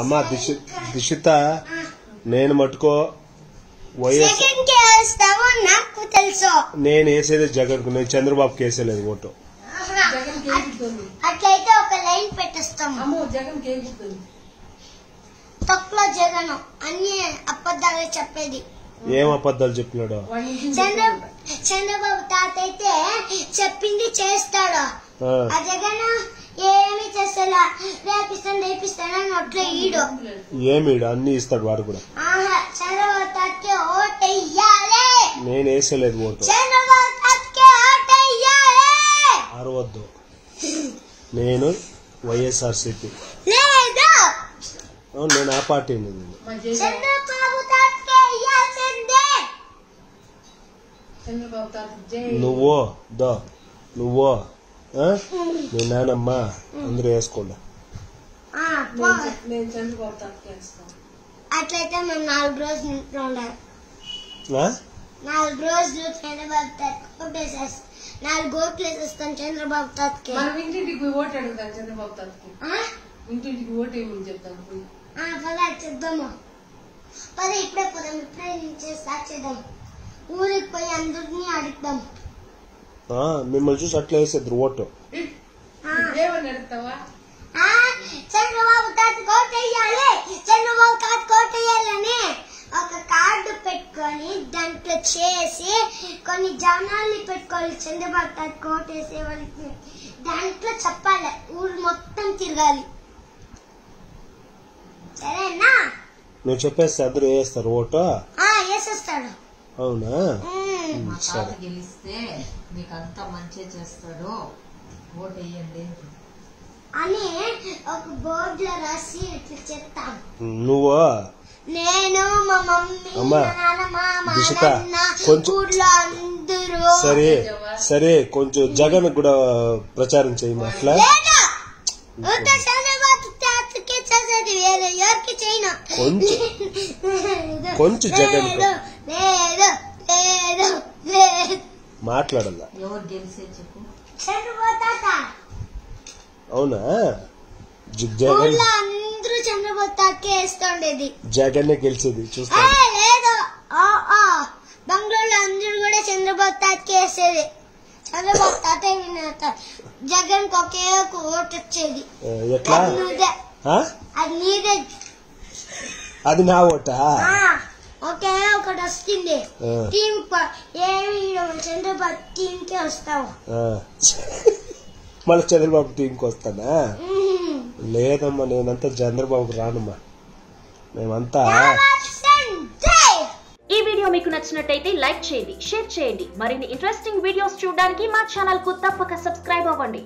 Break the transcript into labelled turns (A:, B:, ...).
A: అమ్మ దిశ దిశిత నేను మట్టుకో వైఎస్
B: సెకండ్కి వేస్తామో నాకు తెలుసు.
A: నేను వేసేది జగన్కు నేను చంద్రబాబుకి వేసేలేదు ఓటు.
C: జగన్
B: అట్లయితే ఒక లైన్
C: జగన్
B: జగను అన్ని అబద్ధాలు చెప్పేది.
A: ఏం అబద్ధాలు చెప్పినాడు?
B: చంద్రబాబు తాత అయితే చెప్పింది చేస్తాడు.
A: ఆ,
B: ఆ జగన్ ఏమి చేస్తలా? రేపిస్తాను రేపిస్తాను అని ఒట్లో ఈడు.
A: ఏమీడు అన్ని ఇస్తాడు వాడు కూడా.
B: ఆహా ఓటెయ్యాలి.
A: నేను వేసేలేదు ఓటు
B: ఓటెయ్యాలి.
A: అరవద్దు. నేను వైఎస్ఆర్సీపీ.
B: లేదు.
A: నేను ఆ పార్టీ నువ్వు దో నువ్వు? మీ నానమ్మ అందరూ వేసుకోండి.
C: నేను నేను
B: అట్లయితే మేము నాలుగు రోజులు ఇంట్లో ఉండాలి.
A: ఆ?
B: నాలుగు రోజులు చంద్రబాబు తాతకి నాలుగు ఓట్లు వేసేస్తాం చంద్రబాబు తాతకి
C: మనం ఇంటింటికి ఓటు అడుగుతాం చంద్రబాబు తాతకి? ఇంటింటికి ఓటు ఏమని చెప్తాం
B: పద చెప్దాము పద ఇప్పుడే పోదాం. ఇప్పుడే నుంచి స్టార్ట్ చేద్దాం. ఊరికి పోయి అందరినీ అడుగుదాం.
A: ఆ, మిమ్మల్ని చూసి అట్లా వేసేద్దరు ఓటు
B: చంద్రబాబు చంద్రబాబు ఒక కార్డు పెట్టుకొని దాంట్లో చేసి కొన్ని జనాల్ని పెట్టుకోవాలి చంద్రబాబు తాత కోటేసే వాళ్ళకి. దాంట్లో చెప్పాలి ఊరు మొత్తం తిరగాలి. సరేనా?
A: నువ్వు చెప్పేస్తే అందరూ వేస్తారు ఓటు
B: ఆ వేసేస్తాడు
A: అవునా.
D: మా. తాత గెలిస్తే మీకు అంతా మంచి చేస్తాడు. ఓటు వేయండి
B: అని ఒక బోర్డులో రాసి ఇట్లా చెప్తాం
A: నువ్వు?
B: నేను మా మమ్మీ
A: అమ్మా, దిశిత,
B: నాన్న
A: కొంచెం-
B: ఊర్లో అందరూ.
A: సరే సరే కొంచెం జగన్ కూడా ప్రచారం చేయము అట్లా? కొంచెం కొంచెం జగన్
B: లేదు లేదు లేదు లేదు
A: మాట్లాడాల.
D: ఎవరు గెలిసే చెప్పు.
B: చంద్రబాబు తాత.
A: అవునా? జ- జగన్
B: ఊర్లో అందరూ వేస్తుండేది.
A: జగన్నే గెలిచేది చూస్తా
B: లేదు. ఆ, ఆ. బెంగళూరులో అందరూ కూడా చంద్రబాబు తాతకి వేసేది. చంద్రబాబు తాత వినేత జగన్ ఒకే ఒక ఓటు వచ్చేది.
A: ఎట్లా?
B: అది నీదే
A: ఆ?
B: అది నీదే.
A: అది నా ఓటా?
B: వస్తుంది. టీం ఏమి చంద్రబాబు టీం కి వస్తావు.
A: మళ్ళీ చంద్రబాబు టీంకి వస్తానా
B: మ్మ్.
A: లేదమ్మా నేనంతా చంద్రబాబుకి రానమ్మా మేమంతా.
E: ఈ వీడియో మీకు నచ్చినట్టయితే లైక్ చేయండి షేర్ చేయండి మరిన్ని ఇంట్రెస్టింగ్ వీడియోస్ చూడడానికి మా ఛానల్కు తప్పక సబ్స్క్రైబ్ అవ్వండి